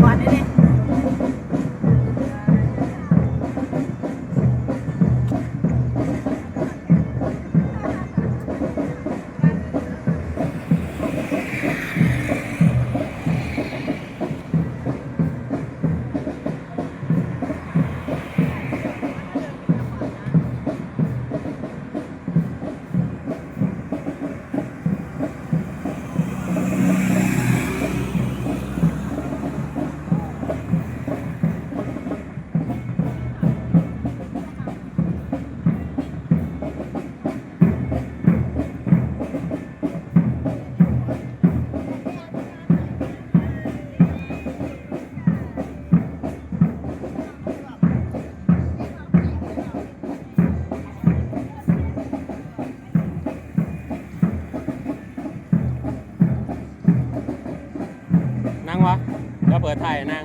ก่อนได้เลยิดไทยนาง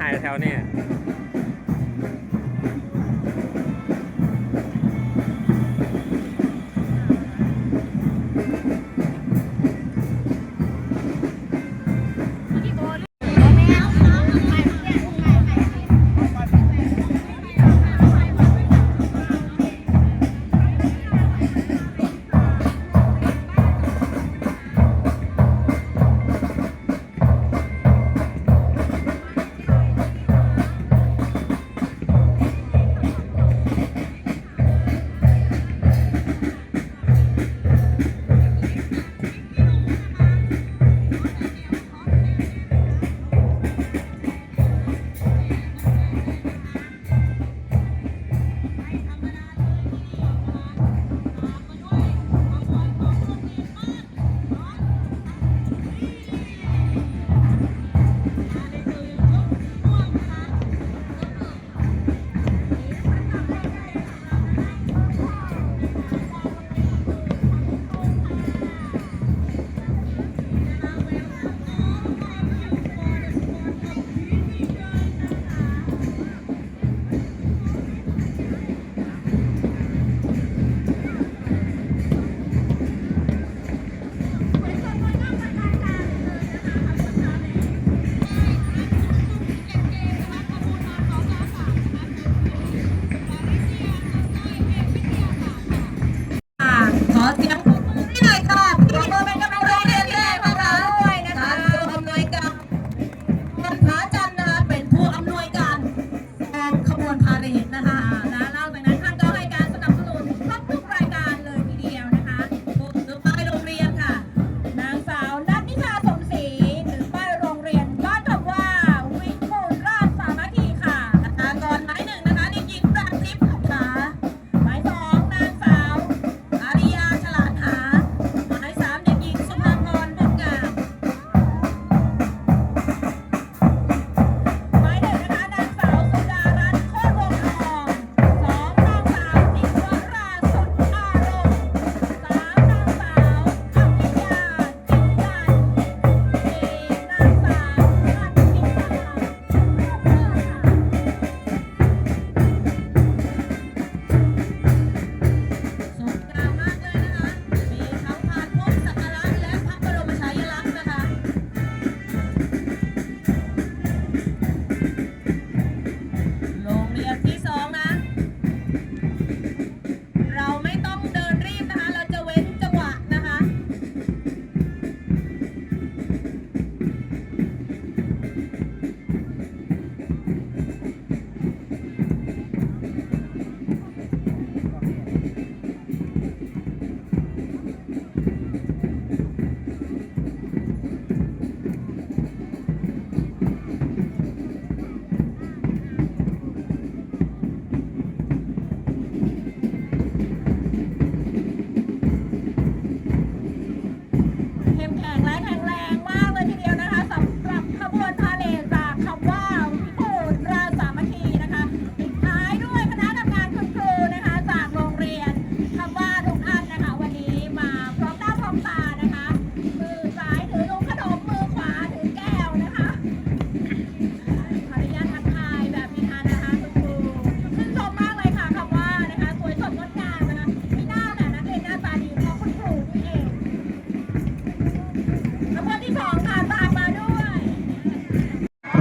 หายแถวเนี้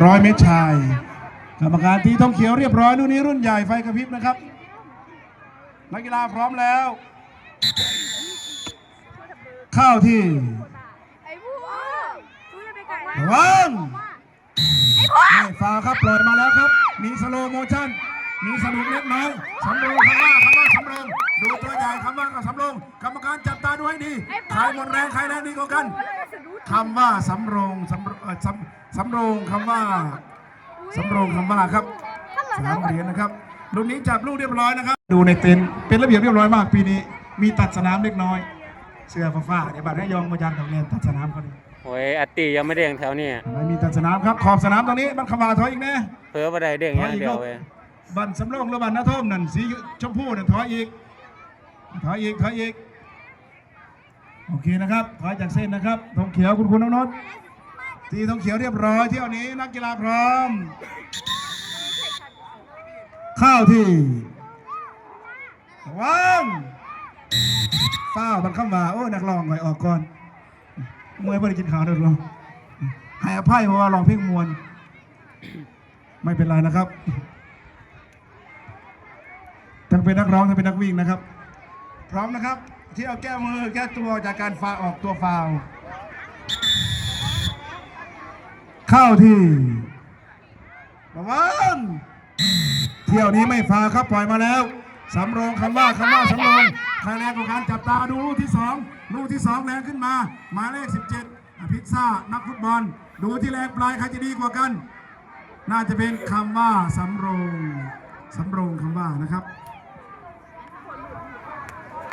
ร้อยเมตรชาย กรรมการทีทองเขียวเรียบร้อยรุ่นนี้รุ่นใหญ่ไฟกระพริบนะครับ นักกีฬาพร้อมแล้ว เข้าที่ไอ้ผู้ผู้จะไปไก่ระวังไม่ฟาครับปล่อยมาแล้วครับ มีสโลโมชั่น มีสะดุดเล็กน้อยสำรองคำว่าคำว่าสำรองดูตัวใหญ่คำว่ากับสำรองกรรมการจับตาดูให้ดีใครหมดแรงใครแรงดีกว่ากันคำว่าสำรองสำรเอ่อสำสำรองคำว่าสำรองคำว่าครับสามเหรียญนะครับรุ่นนี้จับลูกเรียบร้อยนะครับ ดูในเต็นท์เป็นระเบียบเรียบร้อยมากปีนี้ มีตัดสนามเล็กน้อย เสื้อฟ้าๆเดี๋ยวบัตรระยองมายันตรงนี้ตัดสนามเขาดิโอ้ยอัตตียังไม่เด้งแถวนี้ไม่มีตัดสนามครับขอบสนามตรงนี้มันขวาถอยอีกแน่เพิ่อบ่ได้เด้งอย่างเดียวเว้ย บันสำรองหรือบันนาท่อมนั่นสีชมพูนั่นถอยอีกถอยอีกถอยอีกโอเคนะครับถอยจากเส้นนะครับธงเขียวคุณคุณน้องนนท์ทีธงเขียวเรียบร้อยเที่ยวนี้นักกีฬาพร้อม เข้าที่ระวังฟ้าบันเข้ามาโอ้นักร้องหน่อยออกก่อนมวยไม่ได้กินขาวด้วยหรอให้อภัยเพราะว่าร้องเพลงมวนไม่เป็นไรนะครับ ทั้งเป็นนักร้องทั้งเป็นนักวิ่งนะครับ พร้อมนะครับ ที่เอาแก้มือแก้ตัวจากการฟาออกตัวฟาวเข้าที่ระวังเที่ยวนี้ไม่ฟาครับปล่อยมาแล้วสำรองคำว่าคำว่าสำรองครแรงกว่าการจับตาดูลูกที่สองลูกที่สองแรงขึ้นมาหมายเลข 17อภิษซ่านักฟุตบอล ดูที่แรงปลายใครจะดีกว่ากัน น่าจะเป็นคำว่าสำโรงสำโรงคำว่านะครับ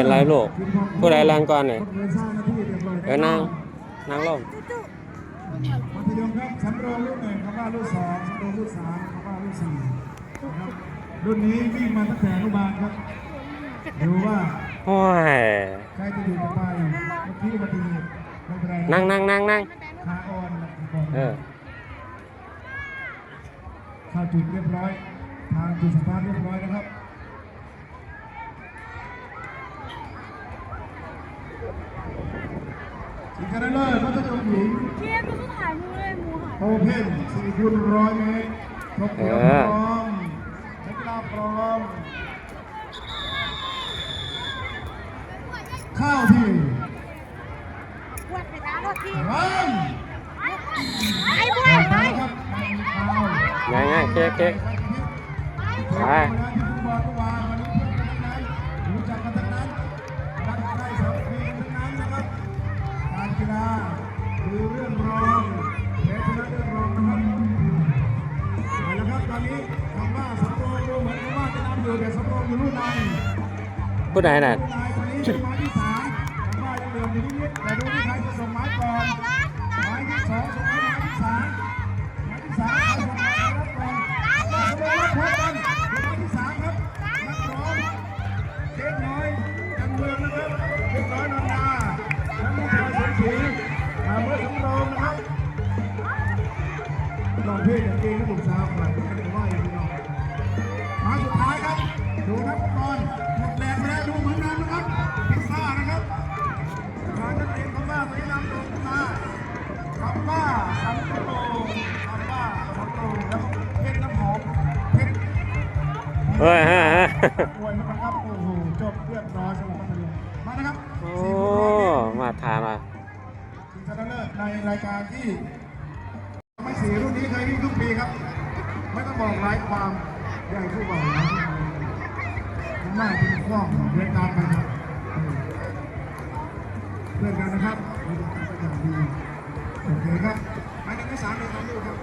เซ็นไลน์โลกผู้ใดแรงก่อนเนี่ยเงินสร้างหน้าที่เรียบร้อยเออนางนางลงมัธยมครับสำรองรุ่นหนึ่งคำว่ารุ่นสองสำรองรุ่นสามคำว่ารุ่นสี่นะครับรุ่นนี้วิ่งมาตั้งแต่อนุบาลครับดูว่าโอ้ยใครจะอยู่ต่อไปเมื่อกี้อุบัติเหตุไม่เป็นไรนั่งนั่งนั่งนั่งขาอ่อนเออเข้าจุดเรียบร้อยทางจุดสตาร์ทเรียบร้อยนะครับ สิงคโปร์เลอร์มัธยมหญิงเทียบก็ถ่ายมูเลยมูหายโอเพ่นสี่คูณร้อยเมตรครบเดียวพร้อมนักกีฬาพร้อมเข้าที่ปวดไปตาโทษทีพร้อมไอ้บ้าต่อไปไปครับไม่มีฟาวล์ง่ายง่ายเค้กเค้กไป ผู้ใดน่ะ เฮ้ยฮะฮะอวยนะครับโอ้โหจบเรียบร้อยสำหรับพัทยามานะครับโอ้สี่คนร้อยเมตรมาทานมาชิงชนะเลิศในรายการที่ไม่สีรุ่นนี้เคยวิ่งทุกปีครับ ไม่ต้องบอกรายความใหญ่ผู้บ่าวนะผมว่าเป็นข้องเรียนตามกันครับเพื่อนกันนะครับเรียนตามกันอย่างดีโอเคครับหมายเลขที่สามเลยครับลูกครับ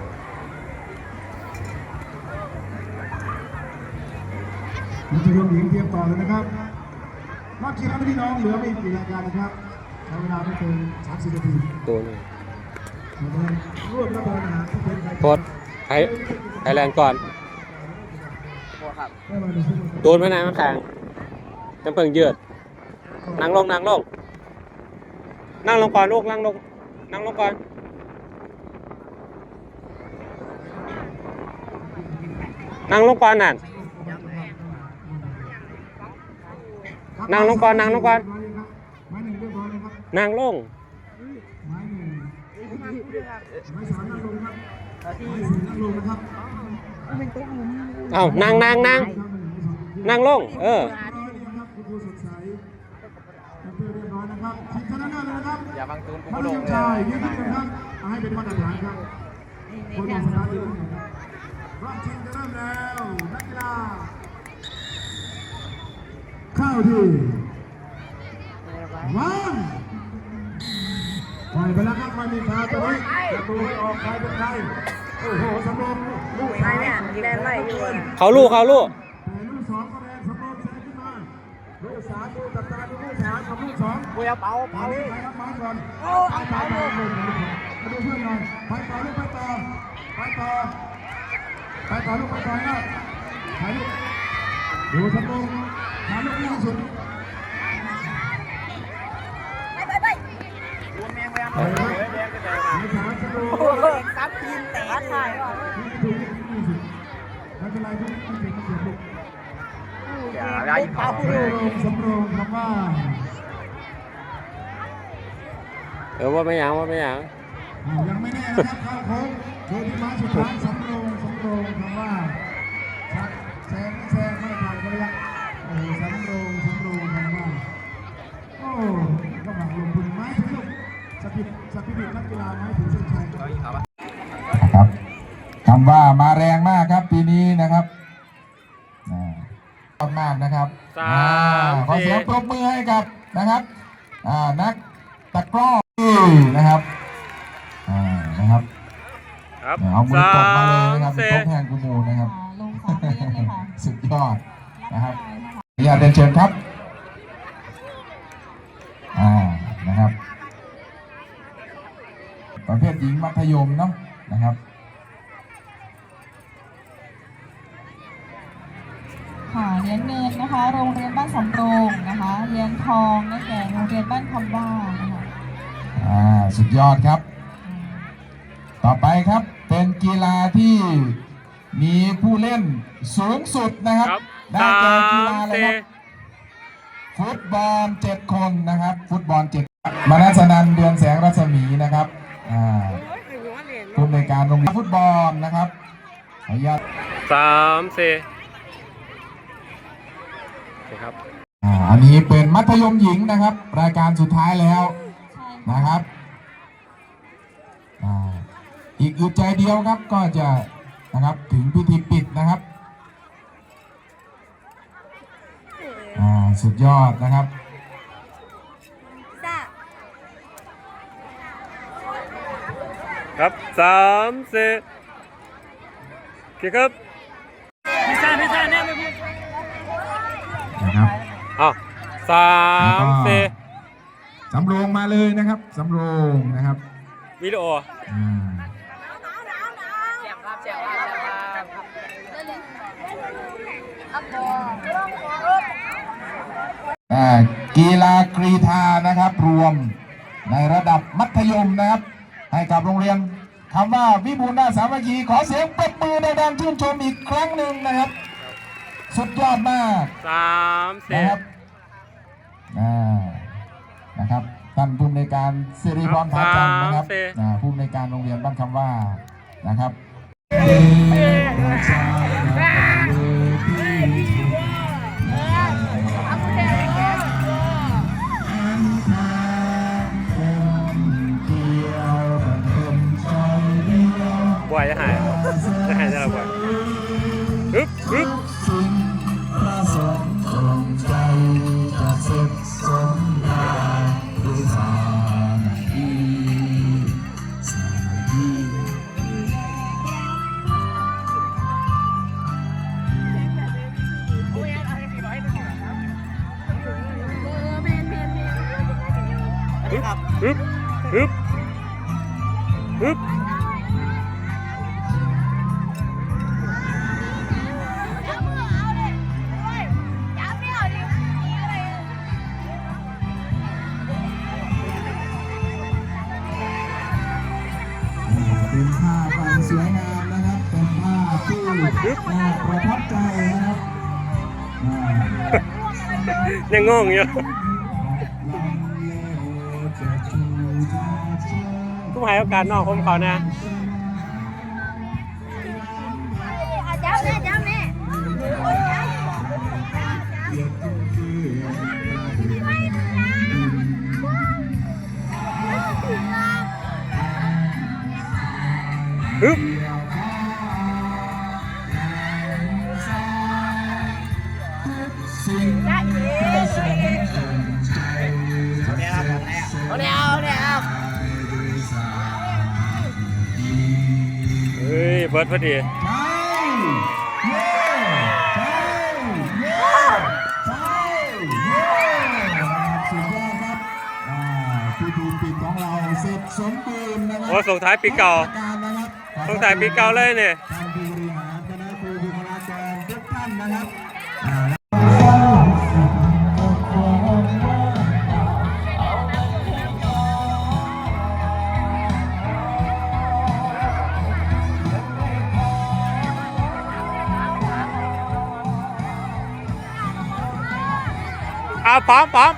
มัธยมหญิงเตรียมต่อเลยนะครับรอบชิงครับพี่น้องเหลือไม่กี่รายการนะครับใช้เวลาไม่เกิน30นาทีตัวนี้ร่วมระเบิดอาหารที่เป็นไทยโพสไทยไทยแลนด์ก่อนได้มาในช่วงตูนไม่นานมันแข็งจำเพิ่งยืด นั่งลงนั่งลง นั่งลงก่อนลูกนั่งลง นั่งลงก่อนนั่งลงก่อนนั่น นั่งลงก่อนนั่งลงก่อนนั่งลงไม้หนึ่งไม้สามนั่งลงครับไม้สี่นั่งลงนะครับเอานั่งนั่งนั่งนั่งลง เออเรียบร้อย่าบังตูนานก็ลผู้งเลยชายยืนขึ้นนะครับเอาให้เป็นมาตรฐานครับคนลงสนามยืนนะครับรอบชิงจะเริ่มแล้วนักกีฬา เข้าที่วางปล่อยไปแล้วครับไม่มีพาตัวนี้จะดูให้ออกใครเป็นใครโอ้โหสำรองลูกสามแดนไหลอยู่อะเขาลูกเขาลูกแต่ลูกสองก็แรงสำรองแซงขึ้นมาลูกสามดูจับตาดูลูกสามกับลูกสองกูจะเป่าเป่าเป่าใครรับไม้ก่อนเอาเป่าเป่าลงมาดูเพื่อนหน่อยไปต่อลูกไปต่อไปต่อไปต่อลูกไปต่อนะถ่ายลูกดูสำรอง หาลูกที่สุดไปไปไปรวมแมงแมงเลยแมงก็ใจมาไม่ช้าสำรองซับทีมแต่ถ่ายว่ะที่ถูกที่สุดไม่เป็นไรที่ที่ถูกที่สุดลูกอย่าได้ยิงเขาสำรองสำรองคำว่าเออว่าไม่หยังว่าไม่หยังยังไม่แน่นะครับเข้าโค้งโดยที่มาสุดท้ายสำรองสำรองคำว่าชักแซง ปิดสปิริตนักกีฬาไม้ถึงเส้นชัยเขายิงเขาปะครับคำว่ามาแรงมากครับปีนี้นะครับอ่าชอบมากนะครับสามอ่ขอเสียงสี่ปรบมือให้กับนะครับอ่านักตะกร้อนะครับอ่านะครับครับเอามือสากดมาเลยนะครับมเป็นสี่โต๊ะแทนคุณมูนะครับลงสามเมตรเลยค่ะสุดยอดนะครับอย่าเดินเชิญครับ ประเภทหญิงมัธยมเนาะนะครับค่ะเหรียญเงินนะคะ โรงเรียนบ้านสำโรงนะคะเหรียญทองได้แก่โรงเรียนบ้านคำว่านะคะอ่าสุดยอดครับ ต่อไปครับเป็นกีฬาที่มีผู้เล่นสูงสุดนะครับครับได้สาแก่กีฬามอะไรสี่ครับฟุตบอลเจ็ดคนนะครับ ฟุตบอลเจ็ดมนัสนันเดือนแสงรัศมีนะครับ อ่าผู้อำนวยการโรงเรียนฟุตบอลนะครับขออนุญาตสามสี่โอเคครับ อ่าอันนี้เป็นมัธยมหญิงนะครับ รายการสุดท้ายแล้วใช่นะครับอ่าอีกอึดใจเดียวครับก็จะนะครับถึงพิธีปิดนะครับอ่าสุดยอดนะครับ จ้า ครับสามสี่โอเคครับนะครับอ้าวสามสี่สำโรงมาเลยนะครับสำโรงนะครับวิดีโออ่าแจมครับแจมครับแจมครับอัพบอลอ่ากีฬากรีธานะครับรวมในระดับมัธยมนะครับ ให้กับโรงเรียนคำว่าวิบูลย์นาถสามัคคีขอเสียงปรบมือในดังชื่นชมอีกครั้งหนึ่งนะครับ สุดยอดมากสามสี่นะครับอ่านะครับท่านผู้อำนวยการสิริพรผาจันทร์นะครับอ่าผู้อำนวยการโรงเรียนบ้านคำว่านะครับ บวยจะหาย ยังงงอยู่ทุกหายโอกาสนอกผมเขานะ พอดีโอ้ส่งท้ายปีเก่าส่งท้ายปีเก่าเลยเนี่ย palm palm